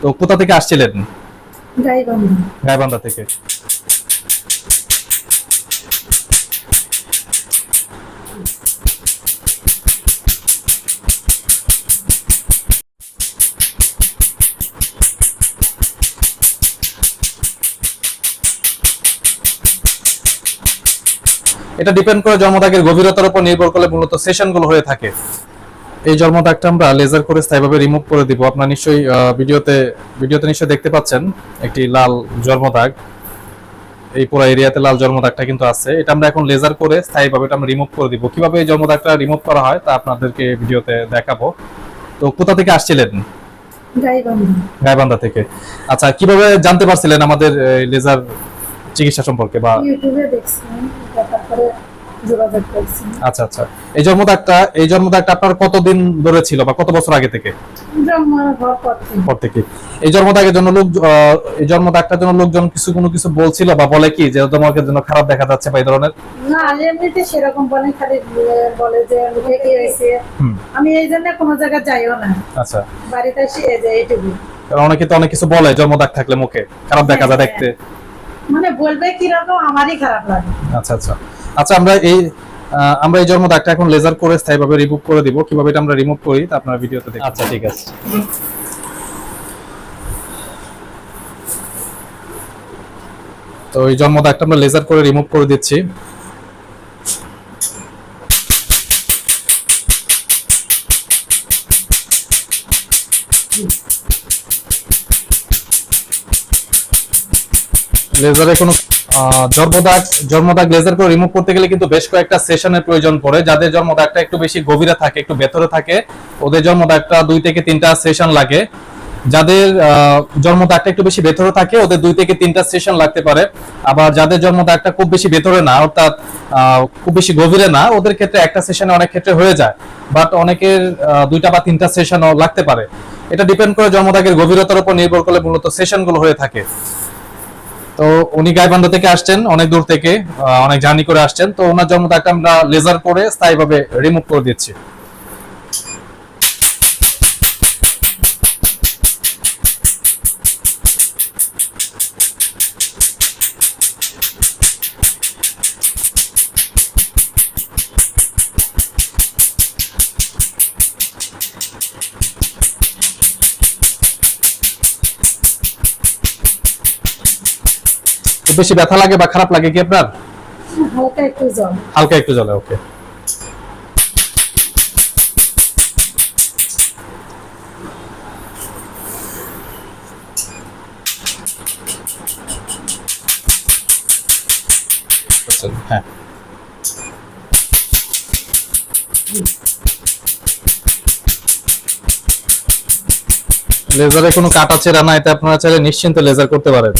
তো কোথা থেকে আসছিলেন? গাইবান্ধা। থেকে। এটা ডিপেন্ড করে জন্মদাগের গভীরতার উপর নির্ভর করে মূলত সেশনগুলো হয়ে থাকে। এই জন্মদাগটা আমরা লেজার করে স্থায়ীভাবে রিমুভ করে দিব। আপনারা নিশ্চয়ই ভিডিওতে ভিডিওতে নিশ্চয়ই দেখতে পাচ্ছেন একটি লাল জন্মদাগ এই পুরো এরিয়াতে লাল জন্মদাগটা কিন্তু আছে। এটা আমরা এখন লেজার করে স্থায়ীভাবে এটা আমরা রিমুভ করে দিব। কীভাবে এই জন্মদাগটা রিমুভ করা হয় তা আপনাদেরকে ভিডিওতে দেখাবো। তো কোথা থেকে আসছিলেন? গাইবান্ধা। থেকে। আচ্ছা কীভাবে জানতে পারছিলেন আমাদের লেজার চিকিৎসা সম্পর্কে বা ইউটিউবে দেখছিলাম তারপরে যোগাযোগ করছি। আচ্ছা আচ্ছা। এই জন্মদাগটা এই জন্মদাগটা আপনার কতদিন ধরে ছিল বা কত বছর আগে থেকে? পর থেকে। এই জন্মদাগের জন্য লোক এই জন্মদাগটার জন্য লোকজন কিছু কোনো কিছু বলছিল বা বলে কি যে তোমাকে জন্য খারাপ দেখা যাচ্ছে বা এই ধরনের? না এমনিতে সেরকম বলে খালি বলে- বলে যে মুখে কি হয়েছে আমি এই জন্য কোনো জায়গায় যাইও না। আচ্ছা। বাড়িতে এসে এই যে কারণ অনেকে তো অনেক কিছু বলে জন্মদাগ থাকলে মুখে। খারাপ দেখা যায় দেখতে। মানে বলবে কীরকম আমারই খারাপ লাগে। আচ্ছা আচ্ছা। আচ্ছা আমরা এই আমরা এই জন্মদাগটা এখন লেজার করে স্থায়ীভাবে রিমুভ করে দিব। কীভাবে এটা আমরা রিমুভ করি তা আপনারা ভিডিওতে দেখুন। আচ্ছা ঠিক আছে। তো এই জন্মদাগটা আমরা লেজার করে রিমুভ করে দিচ্ছি। লেজারে কোনো জন্মদাগ জন্মদাগ লেজার করে রিমুভ করতে গেলে কিন্তু বেশ কয়েকটা সেশনের প্রয়োজন পড়ে। যাদের জন্মদাগটা একটু বেশি গভীরে থাকে, একটু ভেতরে থাকে, ওদের জন্মদাগটা দুই থেকে তিনটা সেশন লাগে। যাদের জন্মদাগটা একটু বেশি ভেতরে থাকে, ওদের দুই থেকে তিনটা সেশন লাগতে পারে। আবার যাদের জন্মদাগটা খুব বেশি ভেতরে না, অর্থাৎ খুব বেশি গভীরে না, ওদের ক্ষেত্রে একটা সেশনে অনেক ক্ষেত্রে হয়ে যায়। বাট অনেকের দুইটা বা তিনটা সেশনও লাগতে পারে। এটা ডিপেন্ড করে জন্মদাগের গভীরতার উপর নির্ভর করে মূলত সেশনগুলো হয়ে থাকে। তো উনি গাইবান্ধা থেকে আসছেন, অনেক দূর থেকে অনেক জার্নি করে আসছেন। তো ওনার জন্মদাগটা আমরা লেজার করে স্থায়ীভাবে রিমুভ করে দিচ্ছি। বেশি ব্যথা লাগে বা খারাপ লাগে কি আপনার? হালকা একটু জল। হালকা একটু ওকে। হ্যাঁ। লেজারে কোনো কাটা ছেঁড়া না এটা আপনারা চাইলে নিশ্চিন্ত লেজার করতে পারেন।